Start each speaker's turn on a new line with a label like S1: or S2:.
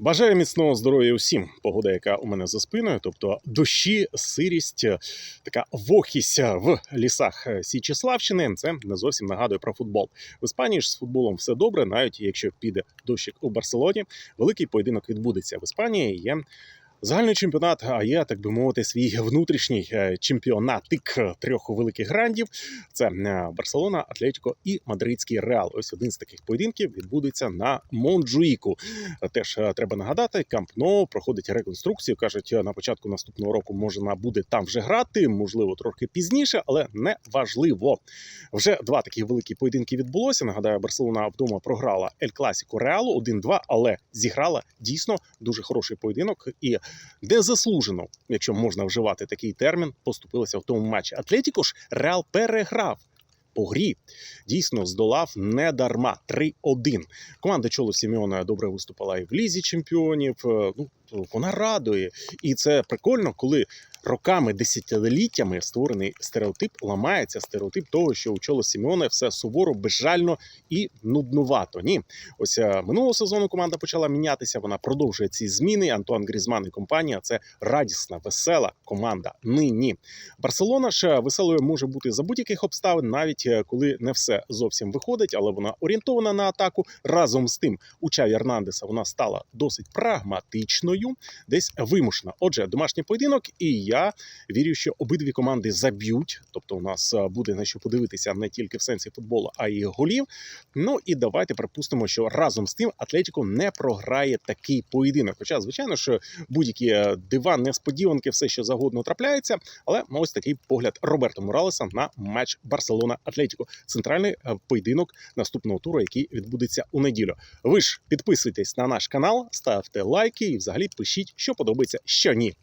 S1: Бажаю міцного здоров'я усім. Погода, яка у мене за спиною, тобто дощі, сирість, е, така вогкість е, в лісах е, Січеславщини. Це не зовсім нагадує про футбол. В Іспанії ж з футболом все добре, навіть якщо піде дощик у Барселоні. Великий поєдинок відбудеться в Іспанії. Є загальний чемпіонат, а є, так би мовити, свій внутрішній е, чемпіонатик е, трьох великих грандів. Це е, Барселона, Атлетіко і Мадридський Реал. Ось один з таких поєдинків відбудеться на Монджуїку. Теж треба нагадати, Камп Ноу проходить реконструкцію. кажуть, на початку наступного року можна буде там вже грати, можливо, трохи пізніше, але не важливо. Вже два такі великі поєдинки відбулося. Нагадаю, Барселона вдома програла Ель Класіко Реалу 1-2, але зіграла дійсно дуже хороший поєдинок і незаслужено, якщо можна вживати такий термін, поступилися в тому матчі. Атлетіко ж Реал переграв. По грі дійсно здолав не дарма 3-1. Команда Чоло Сімеона добре виступала і в лізі чемпіонів. Е, Ну вона радує, і це прикольно, коли роками, десятиліттями створений стереотип ламається стереотип того, що у Чоло Сімеона все суворо, безжально і нуднувато. Ні, ось е, минулого сезону команда почала мінятися. Вона продовжує ці зміни. Антуан Грізман і компанія це радісна, весела команда. Нині Барселона ж веселою може бути за будь-яких обставин, навіть е, коли не все зовсім виходить, але вона орієнтована на атаку. Разом з тим, у Чаві Ернандеса вона стала досить прагматичною, десь вимушена. Отже, домашній поєдинок, і я вірю, що обидві команди заб'ють. Тобто, у нас е, буде на що подивитися не тільки в сенсі футболу, а й голів. Ну і давайте припустимо, що разом з тим Атлетіко не програє такий поєдинок. Хоча, звичайно, що будь-які е, дива, несподіванки, все що загодно трапляється. Але ось такий погляд Роберто Моралеса на матч Барселона Атлетіко. Центральний е, поєдинок наступного туру, який відбудеться у неділю. Ви ж підписуйтесь на наш канал, ставте лайки і взагалі пишіть, що подобається, що ні.